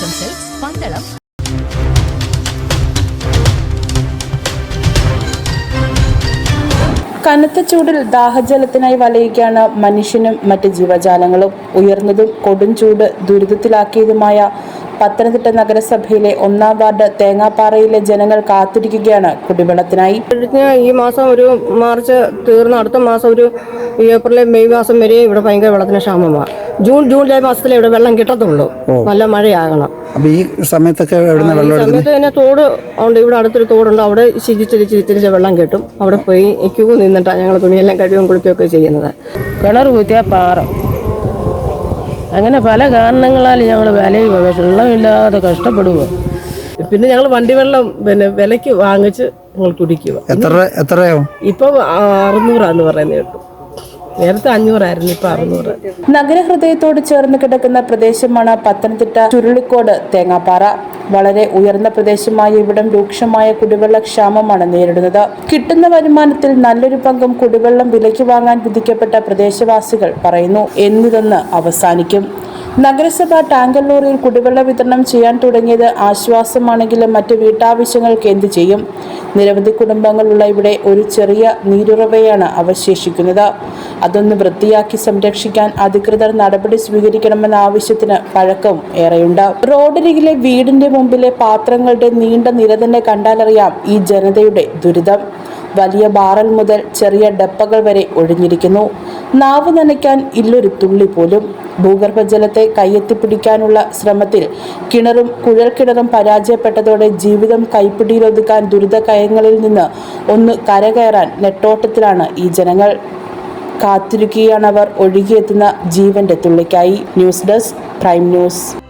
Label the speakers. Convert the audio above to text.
Speaker 1: ആശംസൽസ് പന്തളം
Speaker 2: കനത്ത ചൂടിൽ ദാഹജലത്തിനായി വലയുകയാണ് മനുഷ്യനും മറ്റ് ജീവജാലങ്ങളും. ഉയർന്നതും കൊടും ചൂട് ദുരിതത്തിലാക്കിയതുമായ പത്തനംതിട്ട നഗരസഭയിലെ ഒന്നാം വാർഡ് തേങ്ങാപ്പാറയിലെ ജനങ്ങൾ കാത്തിരിക്കുകയാണ് കുടിവെള്ളത്തിനായി.
Speaker 3: കഴിഞ്ഞ ഈ മാസം ഒരു മാർച്ച് തീർന്ന അടുത്ത മാസം ഒരു ഏപ്രിൽ മെയ് മാസം വരെ ഇവിടെ ഭയങ്കര വെള്ളത്തിന് ക്ഷാമമാണ് ജൂൺ ജൂലൈ മാസത്തിലേ ഇവിടെ വെള്ളം കിട്ടത്തുള്ളൂ. നല്ല മഴയാകണം.
Speaker 4: അപ്പൊ ഈ സമയത്തൊക്കെ
Speaker 3: സമയത്ത് തന്നെ തോട് ഉണ്ട്. ഇവിടെ അടുത്തൊരു തോടുണ്ട്. അവിടെ ചിരിച്ചിരി ചിരിച്ചിരിച്ച് വെള്ളം കിട്ടും. അവിടെ പോയി ക്യൂ നിന്നിട്ടാണ് ഞങ്ങൾ തുണിയെല്ലാം കഴിവും കുളിക്കുകയൊക്കെ ചെയ്യുന്നത്.
Speaker 5: കിണർ കുത്തിയ പാറ. അങ്ങനെ പല കാരണങ്ങളാൽ ഞങ്ങൾ വിലയും വെള്ളമില്ലാതെ കഷ്ടപ്പെടുക
Speaker 3: പിന്നെ ഞങ്ങൾ വണ്ടി വെള്ളം പിന്നെ വിലയ്ക്ക് വാങ്ങിച്ച് ഞങ്ങൾ കുടിക്കുക
Speaker 4: എത്ര എത്രയാവും?
Speaker 3: ഇപ്പം അറുന്നൂറാന്ന് പറയുന്നത് കേട്ടു നേരത്തെ അഞ്ഞൂറായിരുന്നു ഇപ്പൊ അറുന്നൂറ്.
Speaker 2: നഗരഹൃദയത്തോട് ചേർന്ന് കിടക്കുന്ന പ്രദേശമാണ് പത്തനംതിട്ട ചുരുളിക്കോട് തേങ്ങാപ്പാറ. വളരെ ഉയർന്ന പ്രദേശമായ ഇവിടം രൂക്ഷമായ കുടിവെള്ള ക്ഷാമമാണ് നേരിടുന്നത്. കിട്ടുന്ന വരുമാനത്തിൽ നല്ലൊരു പങ്കും കുടിവെള്ളം വിലയ്ക്ക് വാങ്ങാൻ വിധിക്കപ്പെട്ട പ്രദേശവാസികൾ പറയുന്നു എന്നിതൊന്ന് അവസാനിക്കും. നഗരസഭ ടാങ്കർ ലോറിയിൽ കുടിവെള്ള വിതരണം ചെയ്യാൻ തുടങ്ങിയത് ആശ്വാസമാണെങ്കിലും മറ്റ് വീട്ടാവശ്യങ്ങൾക്ക് എന്ത് ചെയ്യും. നിരവധി കുടുംബങ്ങളുള്ള ഇവിടെ ഒരു ചെറിയ നീരുറവയാണ് അവശേഷിക്കുന്നത്. അതൊന്ന് വൃത്തിയാക്കി സംരക്ഷിക്കാൻ അധികൃതർ നടപടി സ്വീകരിക്കണമെന്ന ആവശ്യത്തിന് പഴക്കം ഏറെയുണ്ട്. റോഡരികിലെ വീടിന്റെ മുമ്പിലെ പാത്രങ്ങളുടെ നീണ്ട നിര തന്നെ കണ്ടാലറിയാം ഈ ജനതയുടെ ദുരിതം. വലിയ ബാറൽ മുതൽ ചെറിയ ഡപ്പകൾ വരെ ഒഴിഞ്ഞിരിക്കുന്നു. നാവ് നനയ്ക്കാൻ ഇല്ലൊരു തുള്ളി പോലും. ഭൂഗർഭജലത്തെ കയ്യെത്തിപ്പിടിക്കാനുള്ള ശ്രമത്തിൽ കിണറും കുഴൽക്കിണറും പരാജയപ്പെട്ടതോടെ ജീവിതം കൈപ്പിടിയിലൊതുക്കാൻ ദുരിതകയങ്ങളിൽ നിന്ന് ഒന്ന് കരകയറാൻ നെട്ടോട്ടത്തിലാണ് ഈ ജനങ്ങൾ. കാത്തിരിക്കുകയാണവർ ഒഴുകിയെത്തുന്ന ജീവന്റെ തുള്ളിക്കായി. News desk prime news.